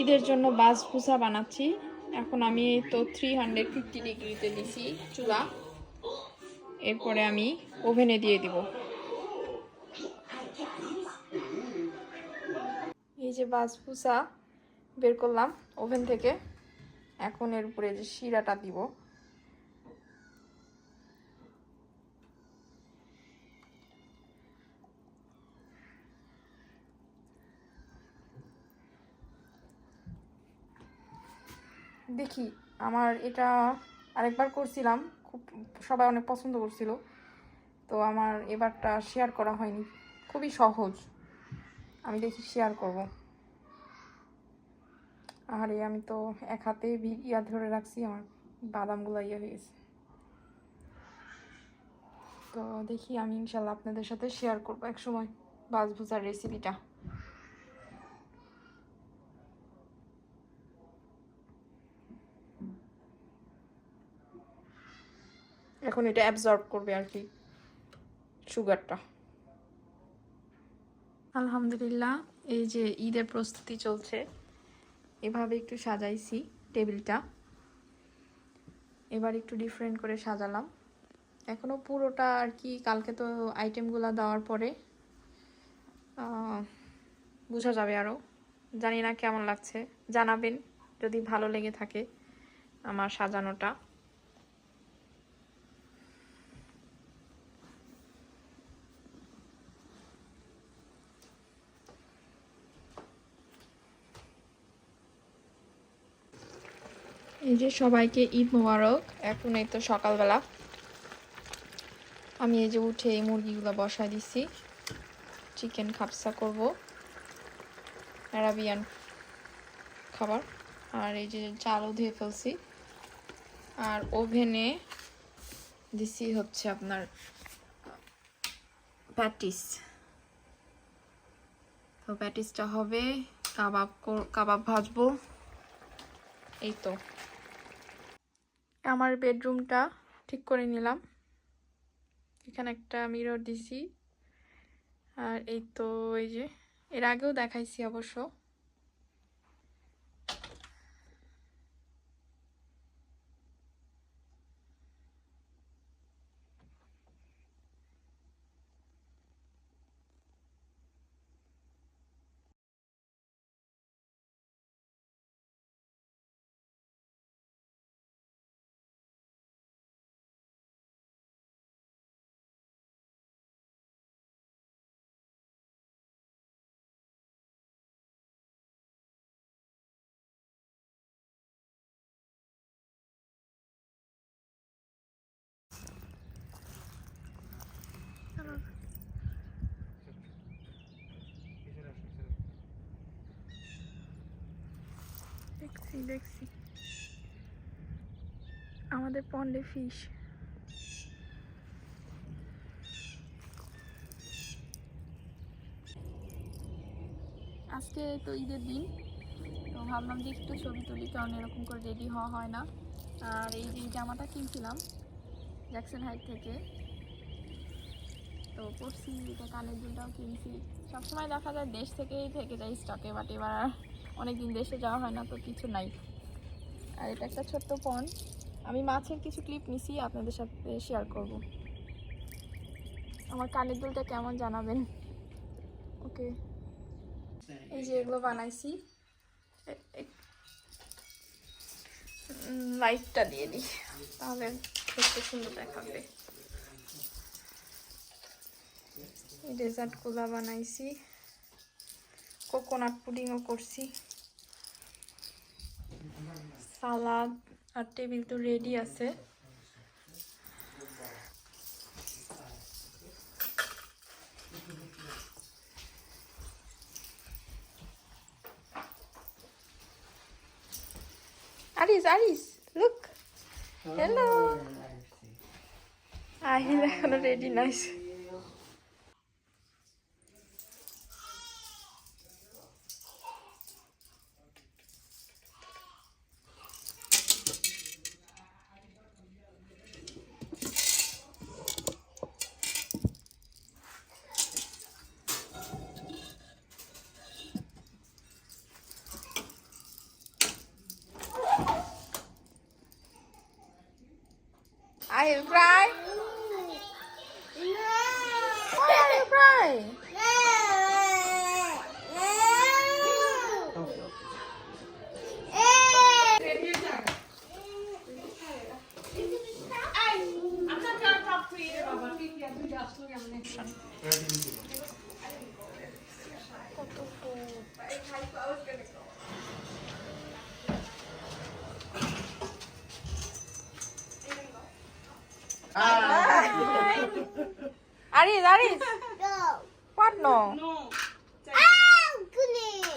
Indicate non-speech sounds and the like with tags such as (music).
ঈদের জন্য বাস ভুসা বানাচ্ছি। এখন আমি তো থ্রি হান্ড্রেড ফিফটি ডিগ্রিতে দিছি চুলা এরপরে আমি ওভেনে দিয়ে দিব। এই যে বাস ভুসা বের করলাম ওভেন থেকে। এখন এর উপরে যে শিরাটা দিব। দেখি, আমার এটা আরেকবার করছিলাম, খুব, সবাই অনেক পছন্দ করছিল, তো আমার এবারটা শেয়ার করা হয়নি, খুবই সহজ, আমি দেখি শেয়ার করব। আরে, আমি তো এক হাতে ইয়া ধরে রাখছি, আমার বাদামগুলো ইয়ে হয়ে গেছে। তো দেখি আমি ইনশাল্লাহ আপনাদের সাথে শেয়ার করব এক সময় বাসভুজার রেসিপিটা এখন এটা অ্যাবজর্ব করবে আর কি সুগারটা আলহামদুলিল্লাহ, এই যে ঈদের প্রস্তুতি চলছে, এভাবে একটু সাজাইছি টেবিলটা। এবার একটু ডিফারেন্ট করে সাজালাম। এখনও পুরোটা আর কি, কালকে তো আইটেমগুলো দেওয়ার পরে বোঝা যাবে আরও জানি না কেমন লাগছে, জানাবেন যদি ভালো লেগে থাকে আমার সাজানোটা। এই যে সবাইকে ঈদ মোবারক। এখন এই তো সকালবেলা। আমি এই যে উঠে এই মুরগিগুলো বসায় দিছি। চিকেন খাপসা করব। অ্যারাবিয়ান খাবার। আর এই যে চালও ধুয়ে ফেলছি। আর ওভেনে দিছি হচ্ছে আপনার প্যাটিস তো প্যাটিসটা হবে। কাবাব কাবাব ভাজবো। এই তো। আমার বেডরুমটা ঠিক করে নিলাম। এখানে একটা মিরর দিছি। আর এই তো এই যে, এর আগেও দেখাইছি অবশ্য। দেখছি দেখছি। আমাদের পন্ডে ফিশ আজকে তো ঈদের দিন, তো ভাবলাম যে একটু ছবি তুলি, কারণ এরকম করে রেডি হওয়া হয় না। আর এই যে জামাটা কিনছিলাম জ্যাকসন হাইট থেকে। তো পরছি এটা কানের দুলটাও কিনছি। সবসময় দেখা যায় দেশ থেকেই থেকে যায় স্টকে বাট এবার অনেকদিন দেশে যাওয়া হয় না, তো কিছু নাই। আর এটা একটা ছোট্ট পন আমি মাছের কিছু ক্লিপ নিছি, আপনাদের সাথে শেয়ার করব। আমার কানের দুলটা কেমন জানাবেন? ওকে। এই যে এগুলো বানাইছি। লাইটটা দিয়ে দিই, তাহলে দেখতে সুন্দর দেখাবে। এই ডেজার্টগুলো বানাইছি। কোকোনাট পুডিংও করছি। সালাদ আর টেবিল তো রেডি আছে। আরিস আরিস লুক হ্যালো আহিল এখনও ready nice I am cry. Why are you crying? That is. (laughs) No. What no? No. Ah, goodness.